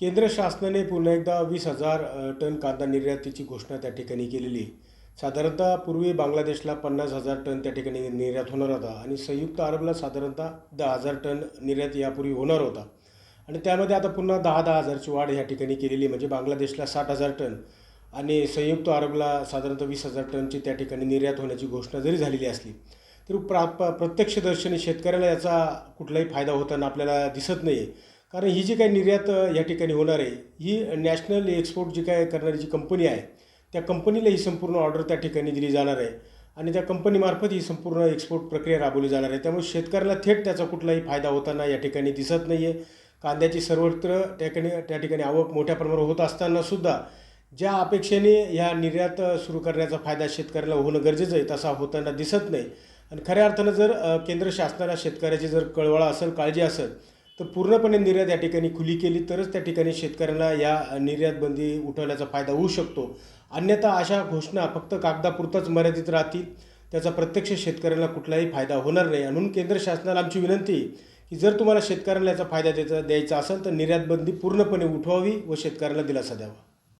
केंद्र शासनाने पुन्हा एकदा वीस हजार टन कांदा निर्यातीची घोषणा त्या ठिकाणी केलेली. आहे साधारणतः पूर्वी बांगलादेशला पन्नास हजार टन त्या ठिकाणी निर्यात होणार होता आणि संयुक्त अरबला साधारणतः दहा हजार टन निर्यात यापूर्वी होणार होता. आणि त्यामध्ये आता पुन्हा दहा दहा हजारची वाढ या ठिकाणी केलेली आहे म्हणजे बांगलादेशला साठ हजार टन आणि संयुक्त अरबला साधारणतः वीस हजार टनची त्या ठिकाणी निर्यात होण्याची घोषणा जरी झालेली असली तर प्रा प्रत्यक्षदर्शनी शेतकऱ्याला याचा कुठलाही फायदा होताना आपल्याला दिसत नाही आहे कारण ही जी काही निर्यात या ठिकाणी होणार आहे ही नॅशनल एक्सपोर्ट जी काय करणारी जी कंपनी आहे त्या कंपनीला ही संपूर्ण ऑर्डर त्या ठिकाणी दिली जाणार आहे. आणि त्या कंपनीमार्फत ही संपूर्ण एक्सपोर्ट प्रक्रिया राबवली जाणार आहे. त्यामुळे शेतकऱ्याला थेट त्याचा कुठलाही फायदा होताना या ठिकाणी दिसत नाही आहे कांद्याची सर्वत्र त्या ठिकाणी त्या ठिकाणी आवक मोठ्या प्रमाणावर होत असतानासुद्धा ज्या अपेक्षेने ह्या निर्यात सुरू करण्याचा फायदा शेतकऱ्याला होणं गरजेचं आहे तसा होताना दिसत नाही. आणि खऱ्या अर्थानं जर केंद्र शासनाला शेतकऱ्याची जर कळवळा असेल काळजी असेल तर पूर्णपणे निर्यात या ठिकाणी खुली केली तरच त्या ठिकाणी शेतकऱ्यांना या निर्यात बंदी उठवल्याचा फायदा होऊ शकतो. अन्यथा अशा घोषणा फक्त कागदापुरताच मर्यादित राहतील. त्याचा प्रत्यक्ष शेतकऱ्यांना कुठलाही फायदा होणार नाही. म्हणून केंद्र शासनाला आमची विनंती की जर तुम्हाला शेतकऱ्यांना याचा फायदा द्यायचा द्यायचा असेल तर निर्यात बंदी पूर्णपणे उठवावी व शेतकऱ्याला दिलासा द्यावा.